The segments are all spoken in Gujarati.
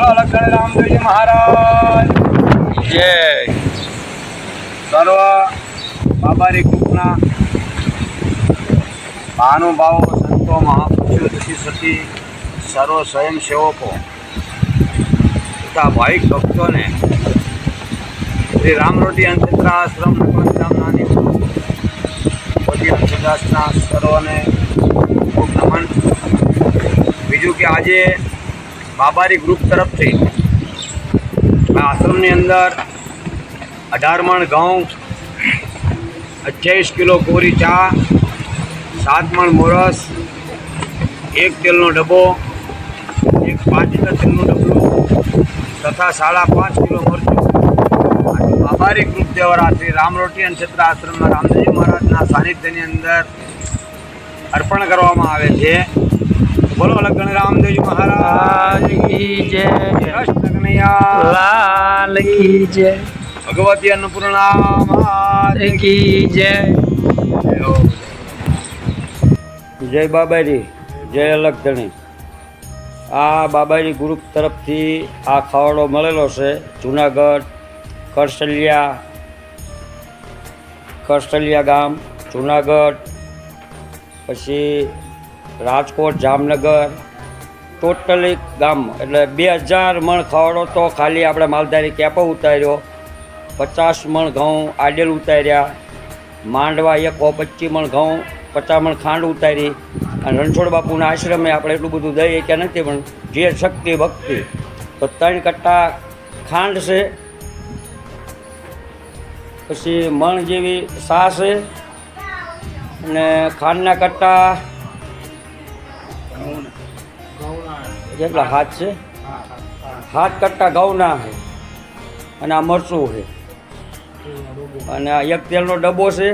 લખણ રામદેવજી મહારાજ. જય. સર્વ બાબારી ગ્રુપના મહાનુભાવો સંતો મહાપુરુષો સતી સતી સર્વ સ્વયંસેવકો તથા ભાવિક ભક્તોને શ્રી રામરોટી અંતરા આશ્રમ નકલધામ નાની મોદી અંતરદાસના સર્વને ખૂબ નમન. બીજું કે આજે બાબારી ગ્રુપ તરફથી આ આશ્રમની અંદર અઢાર મણ ઘઉં, અઠ્યાવીસ કિલો કોરી ચા સાત મણ મોરસ, એક તેલનો ડબ્બો, એક પાંચ લીટર તેલનો ડબ્બો તથા સાડા પાંચ કિલો મરચું. આભારી ગ્રુપ દ્વારા શ્રી રામરોટી અને ક્ષેત્ર આશ્રમના રામદેવજી મહારાજના સાનિધ્યની અંદર અર્પણ કરવામાં આવે છે. બોલો લગ્ન રામદેવ મહારાજ કી જય. કૃષ્ણ કનૈયા લાલ કી જય. ભગવતી અન્નપૂર્ણા માત કી જય. જય. બાબાજી જય અલગધણી. આ બાબાજી ગ્રુપ તરફથી આ ખાવડો મળેલો છે. જુનાગઢ કરસલિયા કરસલિયા ગામ જુનાગઢ. પછી રાજકોટ, જામનગર, ટોટલી ગામ. એટલે બે હજાર મણ ખવડો તો ખાલી આપણે માલધારી કેપો ઉતાર્યો, પચાસ મણ ઘઉં આડેલ ઉતાર્યા, માંડવા એકો પચીસ મણ ઘઉં, પચાસ મણ ખાંડ ઉતારી, અને રણછોડ બાપુના આશ્રમે આપણે એટલું બધું દઈએ કે નથી, પણ જે શક્તિ, ભક્તિ, તો ત્રણ કટ્ટા ખાંડ છે. પછી મણ જેવી સા છે. અને ખાંડના કટ્ટા કેટલા હાથ છે? હાથ કરતાં ઘઉંના છે. અને આ મરચું છે. અને આ એક તેલનો ડબ્બો છે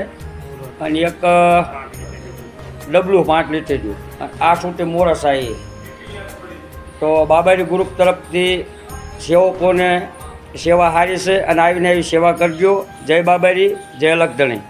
અને એક ડબલું પાંચ લીટરનું. આ છૂટી મોરસ આવી તો બાબારી ગ્રુપ તરફથી સેવકોને સેવા સારી છે અને આવીને આવી સેવા કરજો. જય બાબારી, જય લખધણી